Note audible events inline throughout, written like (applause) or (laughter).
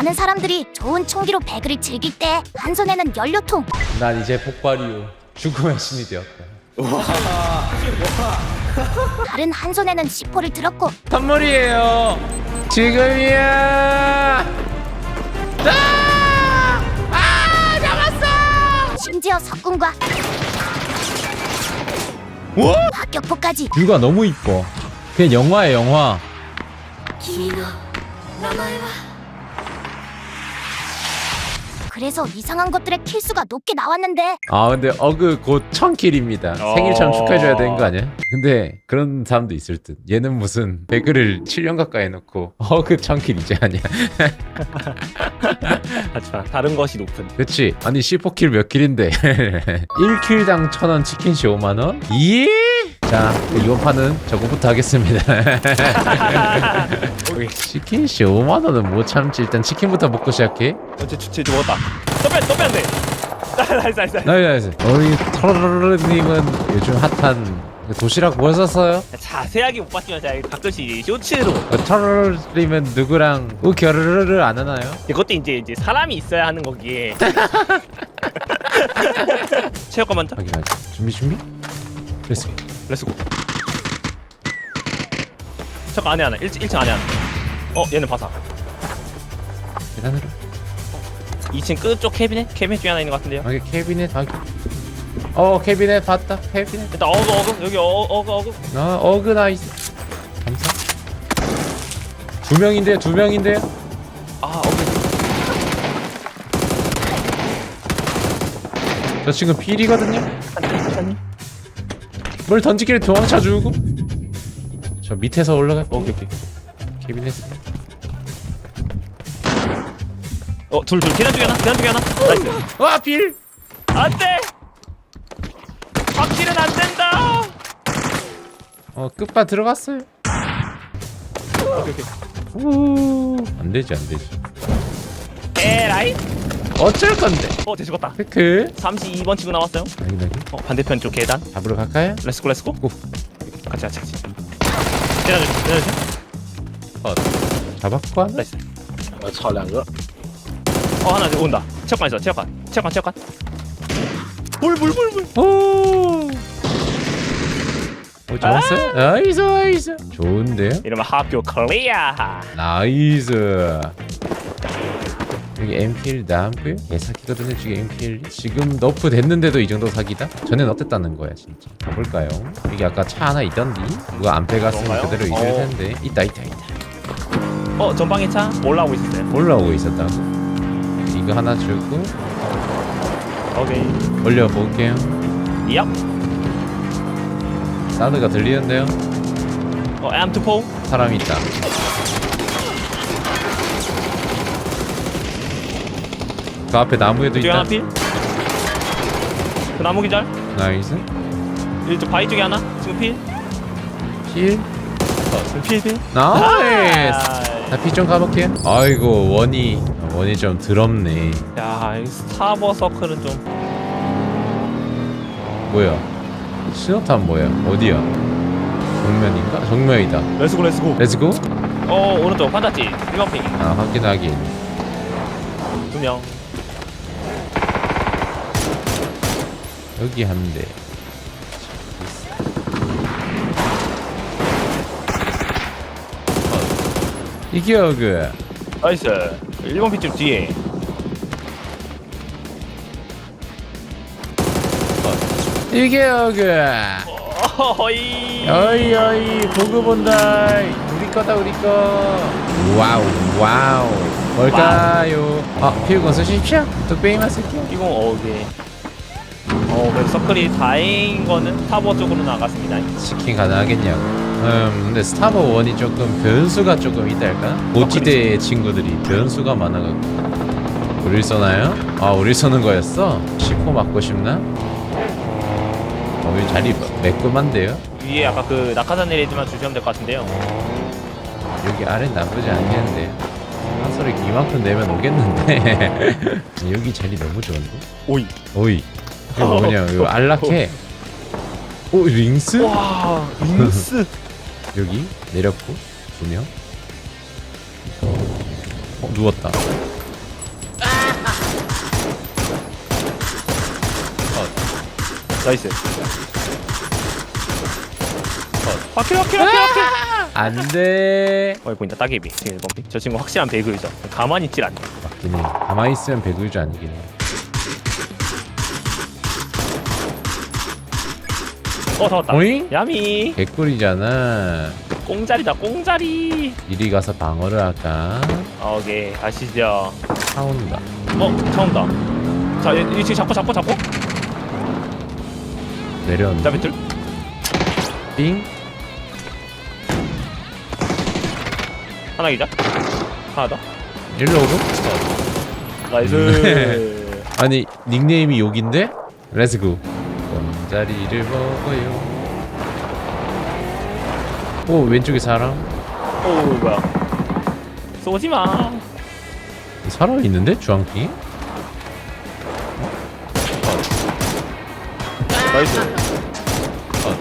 많은 사람들이 좋은 총기로 배그를 즐길 때 한 손에는 연료통, 난 이제 폭발 이후 죽음의 신이 되었다. 다른 한 손에는 C4를 들었고 선물이에요. 지금이야. 아! 아! 잡았어. 심지어 석궁과 와! 박격포까지 뷰가 너무 이뻐. 그냥 영화야 영화. 그래서 이상한 것들의 킬수가 높게 나왔는데 아 근데 어그 곧 천킬입니다. 어. 생일 참 축하해줘야 되는 거 아니야? 근데 그런 사람도 있을 듯. 얘는 무슨 배그를 7년 가까이 해놓고 어그 천킬 이제 아니야. (laughs) 하지만 다른 것이 높은. 그치? 아니 14킬 몇 킬인데 1킬당 1000원 치킨시 5만원? 예? 자 이번 판은 저거부터 하겠습니다 (laughs) 치킨시 5만원은 못 참지 일단 치킨부터 먹고 시작해 어제 주체 죽었다. 또 빼 또빼 안 돼. (laughs) 나이스 나이스. 나이스. 나이스 우리 터르르님은 요즘 핫한 도시락 뭐 샀어요? 자세하게 못 봤지만 제가 가끔씩 쇼츠로 터르르님은 누구랑 우겨르르르 안 하나요? 이것도 이제 이제 사람이 있어야 하는 거기에. (laughs) 체육관 먼저. 확인하자 준비 준비? 됐어 렛츠고. 체육관 안에 하나. 1, 1층 안에 하나. 어 얘는 봐사. 계단으로 2층 끝쪽 캐비넷 캐비넷 중에 하나 있는 것 같은데요. 여기 캐비넷 확인 어 캐비넷 봤다 캐비넷 일단 어그 어그 여기 어, 어그 어그. 아 어그 나이스 감사 두 명인데요 두 명인데요 아 어그. 저 친구 필이거든요 한니 한니. 뭘 던지길래 도망쳐 주고 저 밑에서 올라가 오케이 오케이. 캐비넷 어둘 둘 계단 중에 하나 계단 중에 하나. 나이스. 와필 안돼. 확실은 안 된다. 어 끝바 들어갔어요 오케이 오케이. 우 안 되지 안 되지 에라이. 어쩔 건데 어 대죽었다. 크크 32번 치고 나왔어요. 확인하기 어 반대편 쪽 계단. 잡으러 갈까요? 렛츠고 렛츠고. 고. 같이 같이 같이. 때려줘 때려줘. 어 잡았고 하나? 나이스. 我操，两个！ 어 하나 이제 온다. 체육관 있어 체육관. 체육관 체육관. 불불불불. 오 어, 잡았어요? 나이스 나이스 좋은데요? 이러면 학교 클리어. 나이스 여기 MPL 남고요 개사기거든요 지금 MPL 지금 너프 됐는데도 이 정도 사기다? 전엔 어땠다는 거야 진짜 가볼까요? 여기 아까 차 하나 있던디 누가 안 빼갔으면? 그대로 있을 어. 텐데 있다 있다 있다 어 전방에 차 올라오고 있었어요. 올라오고 있었다고 이거 하나 주고 오케이. 올려볼게요 얍. 사운드가 들리는데요 어 M24. 사람 있다 그 앞에 나무에도 뒤에 있다 하나 필. 그 나무 기절. 나이스 이쪽 바위 쪽에 하나. 지금 필. 필어 지금 필 필. 나이스 자, 피좀 가볼게요. 아이고, 원이, 원이 좀 더럽네. 야, 이 스타버 서클은 좀 뭐야? 신호탄 뭐야? 어디야? 정면인가? 정면이다. 렛츠고 렛츠고. 렛츠고? 어, 오른쪽 판자지. 1번 핑. 아, 확인하긴. 두 명. 여기 한 대. 이게 어그. 나이스. 1번 핑집 뒤에. 이게 어그. 어이. 어이, 어이, 보고 본다. 우리 거다, 우리 거. 와우, 와우. 뭘까요? 아, 피우건 쓰십시오. 뚝배기만 쓸게요. 이건 어게. 어, 그래서 서클이 다행인 거는 타버 쪽으로 나갔습니다. 치킨 가능하겠냐고. 음, 근데 스타버 원이 조금 변수가 조금 있달까? 고지대 친구들이 변수가 많아갖고. 우릴 쏘나요? 아, 우릴 쏘는 거였어? 10호 맞고 싶나? 어, 이 자리 매끈한데요? 위에 아까 그 낙하산 내리지만 주시면 될 것 같은데요. 여기 아래 나쁘지 않겠는데. 한 소리 이만큼 내면 오겠는데. (laughs) 여기 자리 너무 좋은데? 오이. 오이. 이거 뭐냐, 이거 안락해. 오, 링스? 와, 링스. (laughs) 여기 내렸고 두 명. 어 누웠다 나이스. 확킬 확킬 확킬 확킬. 안돼 어 보인다 따개비 지금 1번 저 친구 확실한 배그이죠. 가만히 있질 않네. 맞긴 해 가만히 있으면 배구유주 아니긴 해 어 잡았다. 오잉? 야미 개꿀이잖아 꽁자리다 꽁자리. 이리 가서 방어를 할까 아, 오케이 가시죠. 사온다 어 차온다. 자 이, 이 지금 잡고 잡고 잡고. 내려온다 자 밑줄. 삥 하나 기자. 하나 더. 일로 오고 나이스. 아니 닉네임이 욕인데? 렛츠고 원자리를 먹어요 오 왼쪽에 사람 오 뭐야. 쏘지 마. 사람 있는데 주황핑? 나이스. 어.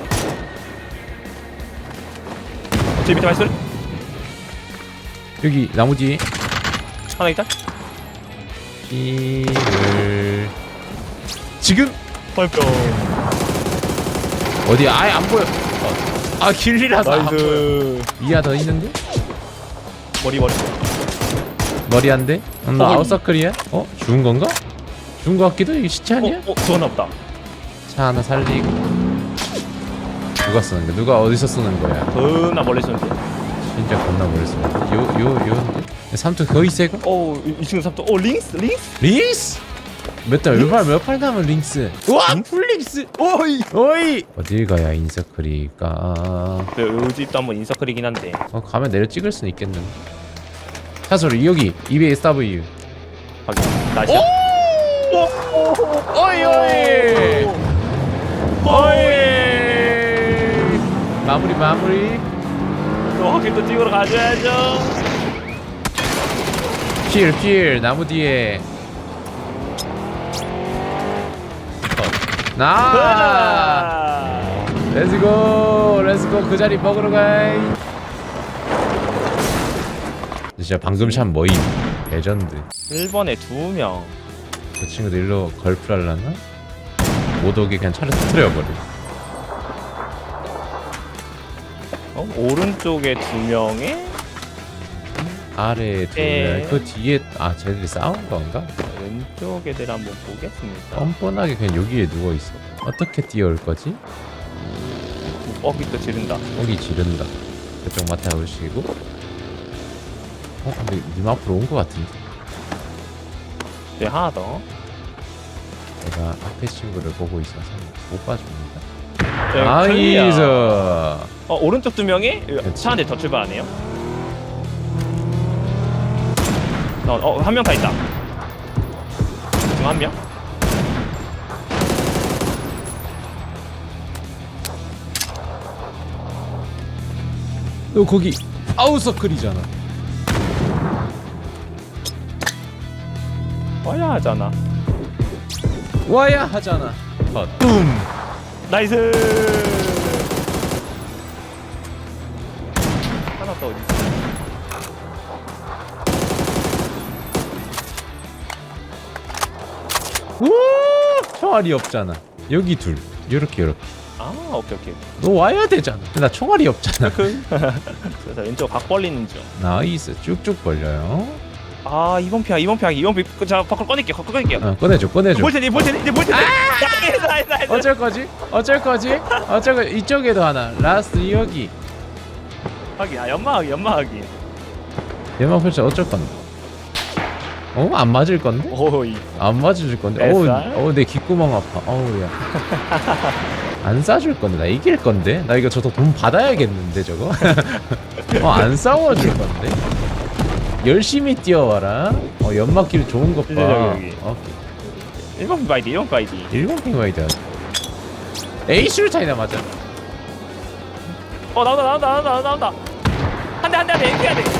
제 밑에 발소리? 여기 뒤에 하나 있다? 피를 지금 발병. 어디 아예 안 보여 아 길이라서 안 보여 나이스. 이하 더 있는데? 머리 머리. 머리 안 돼? 어, 나 어, 아웃서클이야? 어? 죽은 건가? 죽은 거 같기도 해. 이거 시체 아니야? 어, 어 죽었나 보다. 차 하나 살리고 누가 쏘는 거야? 누가 어디서 쏘는 거야? 겁나 멀리 쏘는데. 진짜 겁나 멀리 쏘 요, 요? 삼투 거의 세고? 이 친구 삼도. 오, 링스, 링스. 링스! 몇 달, 몇발, 몇발 남은 링스? 우와! 풀링스! 오이! 오이! 어딜 가야 인서클이가 그 요집도 한번 인서클이긴 한데. 어, 가면 내려 찍을 수는 있겠는데 차 소리 여기 EBSW 확인. 나이스. 오이 오이 오이 마무리 마무리 또 확인 또 찍으러 가줘야죠. 필, 필, 나무 뒤에. 나! 렛츠고! 렛츠고! 그 자리 먹으러 가이! 진짜 방금 샷 뭐임? 레전드. 1번에 두 명. 그 친구들 일로 걸프를 하려나? 못 오게 그냥 차를 터뜨려버려. 어? 오른쪽에 두 명에 아래에 두 네. 명. 그 뒤에, 아, 쟤들이 싸운 건가? 왼쪽 애들 한번 보겠습니다. 뻔뻔하게 그냥 여기에 누워 있어. 어떻게 뛰어올 거지? 뻑이 또 지른다. 거기 지른다. 그쪽 맡아오시고. 어, 근데 님 앞으로 온것 같은데. 네, 하나 더. 제가 앞에 친구를 보고 있어서 못 봐줍니다. 네, 나이스. 클리어. 어, 오른쪽 두 명이. 차 한 대 더 출발하네요. 어, 어, 한 명 다 있다. 지금 한 명? 너 거기 아웃서클이잖아. 와야 하잖아. 와야 하잖아. 컷. 나이스. 총알이 없잖아. 여기 둘. 요렇게 요렇게. 아, 오케이 오케이. 너 와야 되잖아. 근데 나 총알이 없잖아. 그래서 왼쪽 각 벌리는 중. 나이스. 쭉쭉 벌려요. 아, 이번 피야, 이번 피야, 이번 피. 자, 밖으로 꺼낼게요, 밖으로 꺼낼게요. 어, 꺼내줘, 꺼내줘. 볼 텐데, 볼 텐데, 이제 볼 텐데. 나이스, 나이스, 나이스. 어쩔 거지? 어쩔 거지? 어쩔 거 이쪽에도 하나. 라스트 여기. 확인, 아, 연마하기, 연마하기. 얘만 펼쳐 어쩔 건데? 어? 안 맞을 건데? 오이. 안 맞을 건데? 어우, SR? 어우 내 귓구멍 아파. 어우 야. (laughs) 안 싸줄 건데 나 이길 건데? 나 이거 저도 돈 받아야겠는데 저거? (laughs) 어 안 싸워줄 건데? 열심히 뛰어와라. 어 연막길 좋은 것 봐. 여기, 여기. 오케이. 1번 바이디, 1번 바이디. 일본 핑와이드. 에이슈 차이나 맞아. 어, 나온다, 나온다, 나온다, 나온다. 한 대, 한 대, 한 대, 이겨야 돼.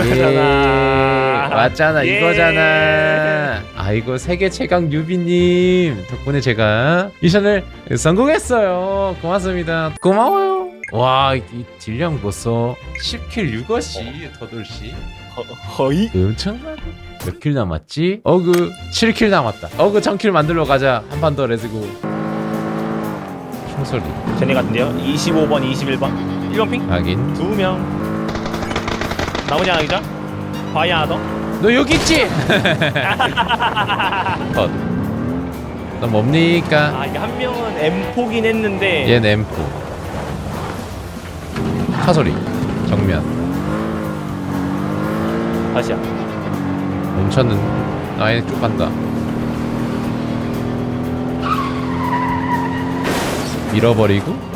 이스! 예, 이거잖아. 맞잖아 예. 이거잖아 아이고 세계 최강 유비님 덕분에 제가 미션을 성공했어요 고맙습니다 고마워요 와, 이, 이 딜량 벌써 10킬 6어시 더돌씨. 허, 허이? 엄청나네. 몇킬 남았지? 어그 7킬 남았다. 어그 1000킬 만들러 가자. 한 판 더 레츠고. 총소리. 쟤네 같은데요? 25번, 21번. 1번 핑? 하긴. 두 명. 나머지 하나 기자? 바위 하나 더? 너 여기 있지? (laughs) 컷. 너 뭡니까? 아, 이게 한 명은 M4긴 했는데. 얘 램프. 차소리. 정면. 다시야. 멈췄는. 아예 쭉 간다. 밀어버리고.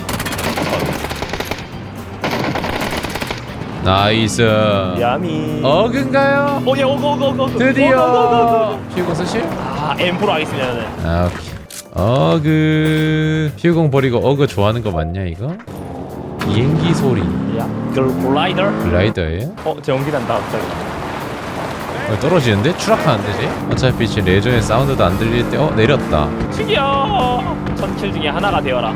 나이스. 야미. 어근가요? 오케이, 오고, 오고, 오고. 오고, 드디어. 피우공 쓰실? 아, M4로 하겠습니다, 저는. 아 오케이 어그 피우공 버리고 어그 좋아하는 거 맞냐 이거? 비행기 소리 야, 글라이더? 글라이더예요? 어, 제 연기 난다, 갑자기. 어, 떨어지는데? 추락하는데 쟤? 어차피 제 레전의 사운드도 안 들릴 때 어? 내렸다 죽여! 천킬 중에 하나가 되어라.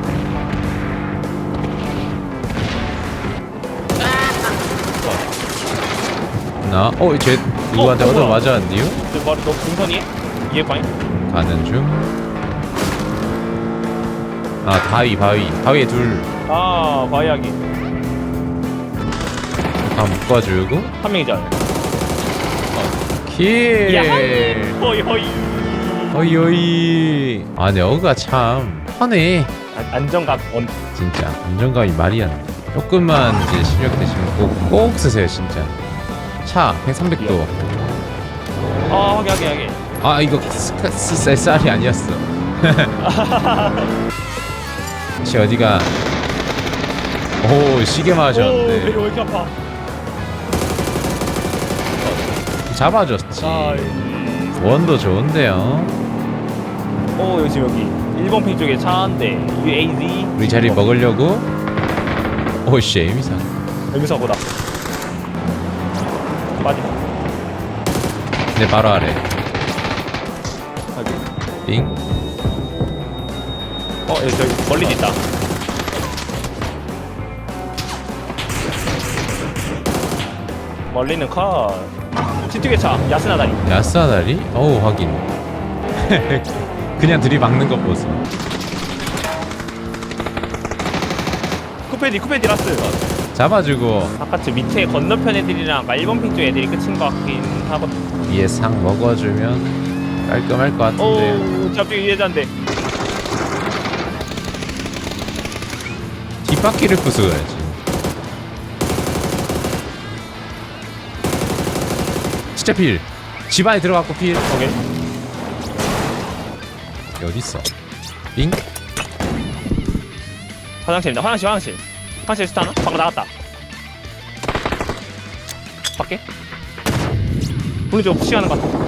나? 어? 쟤 누구한테 어, 얻어? 맞았는데요? 너 머리, 너 풍선이해? 이해 과잉? 가는 중 아, 바위, 바위. 바위에 둘. 아, 바이하기. 다 묶어주고. 한 명이잖아. 킬! 야, 허이, 허이. 어이, 어이. 아, 네, 어그가 참. 편해. 안- 안정감 원. 진짜 안정감이 말이 안 돼. 조금만 이제 실력 되시면 꼭, 꼭 쓰세요 진짜. 차 1,300도. 아, 하게, 하게, 하게. 아 이거 쌀쌀이 아니었어. (laughs) 혹시 어디가? 오 시계 오, 배가 왜 이렇게 아파? 잡아줬지. 아, 이- 원도 좋은데요. 어, 여기 지금 여기. 1번 핑 쪽에 차 한 대. UAZ. 우리 자리 먹으려고. 오씨 에미상. 여기서 보다. 내 바로 아래. 빙. 어, 여기 저기 멀리 있다. 멀리는 컷. 뒤쪽에 차. 야스나 다리. 야스아다리? 어우 확인. (laughs) 그냥 들이박는 것 보소. 쿠페디, 쿠페디 라스. 잡아주고 아까 저 밑에 건너편 애들이랑 1번 핑 쪽 애들이 끝인 것 같긴 하거든. 위에 상 먹어주면 깔끔할 것 같은데요. 오, 갑자기 예자인데. 뒷바퀴를 부숴야지. 진짜 필. 집 안에 들어갔고 필. 오케이. 어디 있어? 빙? 화장실입니다. 화장실, 화장실. 화장실 스타나? 방금 나갔다. 밖에? 좀 푸싱하는 것 같아.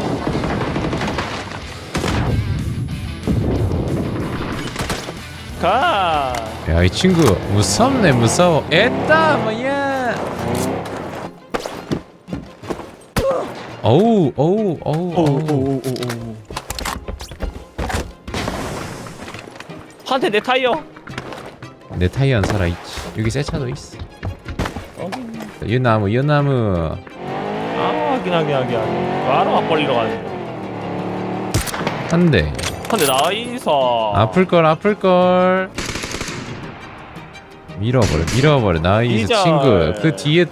가. 야 이 친구 무섭네 무서워. 에따 뭐야? 어우 어우 어우 어우. 한테 내 타이어. 내 타이어 안 살아있지. 여기 새 차도 있어. 어. 이 나무 이 나무. 아, 하긴 하긴 하긴 하긴. 바로. 한 대. 한대 나이스. 아플 걸 아플 걸. 밀어버려 밀어버려 나이스 기절. 친구 그 뒤에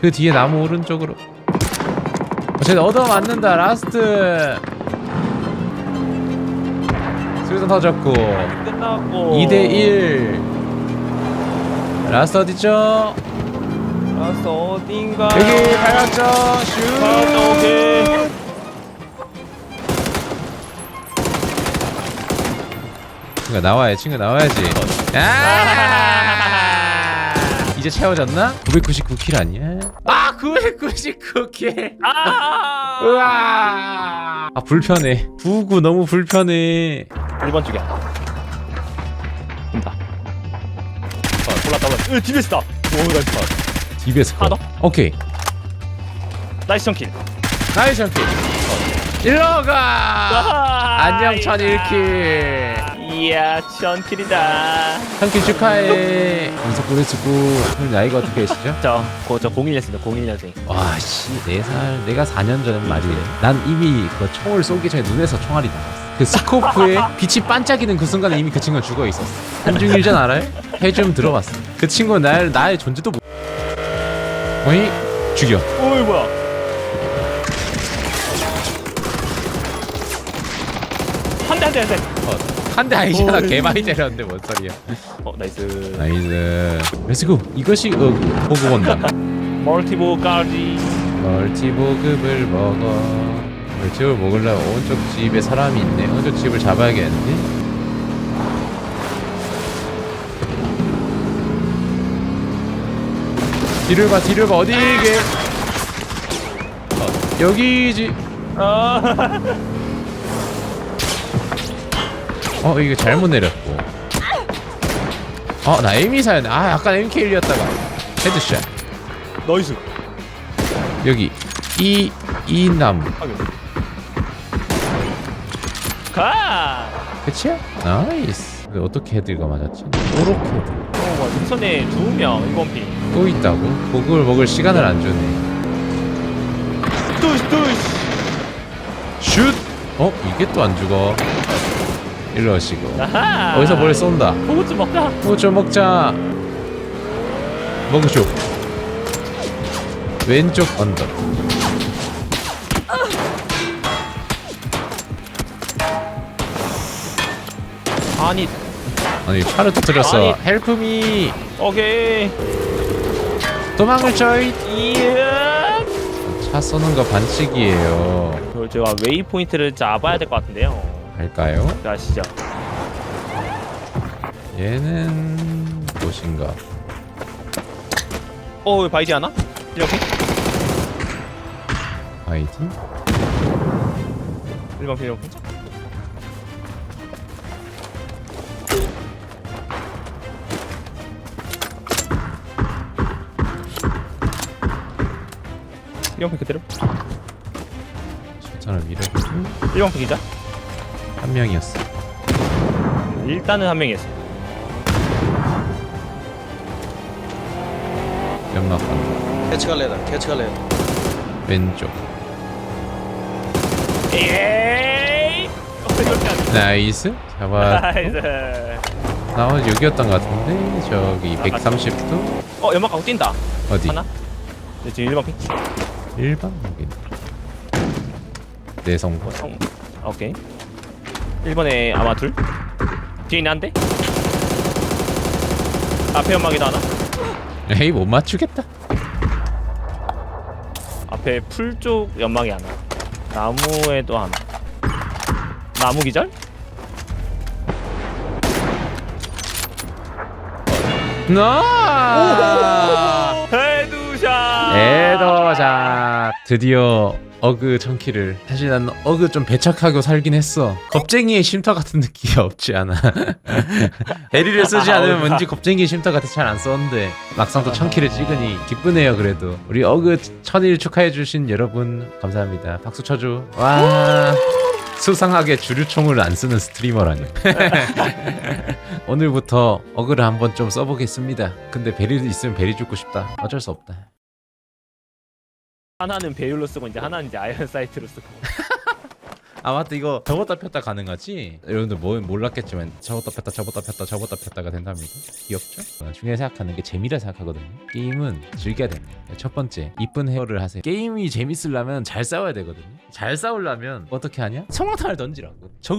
그 뒤에 나무 오른쪽으로 어, 쟤 얻어 맞는다 라스트 수류탄 터졌고 끝났고. 2대1 라스트 어디죠? 라스 어딘가. 여기 발각점 슛 아, 오케이. 친구 나와야 친구 나와야지 아 (laughs) 이제 채워졌나? 999킬 아니야? 아 999킬 아. 으아 아 불편해 99 너무 불편해 1번 쪽이야. 으, 있다. 오, 나이스 컷. 딥에서 하나 더? 오케이. 나이스 정킬. 나이스 킬 일러가! 아, 안녕 천 1킬. 이야 천킬이다. 한킬 축하해. 연속 보내주고 형 나이가 어떻게 되시죠? 저, 고, 저 01년생입니다. 01년생. 와씨 4살 내가 4년 전엔 말이에요 난 이미 그 총을 쏘기 전에 눈에서 총알이 나왔어 그 스코프에 (laughs) 빛이 반짝이는 그 순간에 이미 그 친구가 죽어 있었어. 한중일전 알아요? 해좀 들어봤어. 그 친구는 날, 나의 존재도 모... 어이? 죽여. 어이 뭐야. 한 대 한 대 한대. 어, 한대 아니잖아. 어이. 개 많이 때렸는데 뭔 소리야. 어 나이스. 나이스. 렛츠고. 이것이 어, 보고 본다. (laughs) 멀티보까지. 멀티보급을 먹어 멀티보급 먹으려면 오른쪽 집에 사람이 있네. 오른쪽 집을 잡아야겠는데? 뒤를 봐 뒤를 봐. 어디 이게? 어, 여기지 아. 어 이거 잘못 내렸고. 어나 에미사였네 아 약간 MK1이었다가. 헤드샷. 나이스. 여기. 이 이 나무 가! 끝이야? 나이스. 근데 어떻게 헤드가 맞았지? 오록 헤드 어, 와, 능선에 두명 이번 피또 있다고? 그걸 먹을 시간을 안 주네. 뚜시 뚜시 슛! 어? 이게 또 안 죽어. 일러시고. 아하! 어디서 뭘 쏜다? 고구치 먹자. 뭐좀 먹자. 먹으쇼 왼쪽 언덕 아니 아니 팔을 터뜨렸어 아니. 헬프 미 오케이 도망을 저이 차 쏘는 거 반칙이에요 그걸 제가 웨이포인트를 잡아야 될 것 같은데요 갈까요? 아시죠? 얘는 무엇인가 어, 바이지 않아? 이렇게? 아이디? 일반 필요 없죠? 1번 그대로? 사람 밀어 1번 기자? 한 명이었어. 일단은 한 명이었어. 연막 캐치가 레다 캐치가 레다 왼쪽. 나이스. 잡아 나머지 여기였던 것 같은데 저기 아, 130도? 어 연막 가고 뛴다. 어디? 하나? 네, 지금 1번 피 1번 여기. 내 성공 어, 성... 오케이. 1번에 아마 둘? 뒤에 있는 한대? 앞에 연막이도 하나? 에이 못 맞추겠다. 앞에 풀 쪽 연막이 하나. 나무에도 하나. 나무 기절? 나 자 드디어 어그 천키를. 사실 난 어그 좀 배척하고 살긴 했어. 겁쟁이의 쉼터 같은 느낌이 없지 않아. (laughs) 베리를 쓰지 않으면 왠지 겁쟁이의 쉼터 같아 잘 안 썼는데. 막상 또 천키를 찍으니 기쁘네요 그래도. 우리 어그 천일 축하해 주신 여러분 감사합니다. 박수 쳐줘. 와. 수상하게 주류총을 안 쓰는 스트리머라니. (laughs) 오늘부터 어그를 한번 좀 써보겠습니다. 근데 베리 있으면 베리 죽고 싶다. 어쩔 수 없다 하나는 배율로 쓰고 이제 하나는 이제 아이언 사이트로 쓰고. (laughs) 아 맞다. 이거 접었다 폈다 가능하지? 여러분들 뭐 몰랐겠지만 접었다 폈다 접었다 폈다 접었다 폈다가 된답니다. 귀엽죠? 어, 중요하게 생각하는 게 재미라 생각하거든요. 게임은 즐겨야 됩니다. 첫 번째 이쁜 헤어를 하세요. 게임이 재밌으려면 잘 싸워야 되거든요. 잘 싸우려면 어떻게 하냐? 성광탄을 던지라고. 적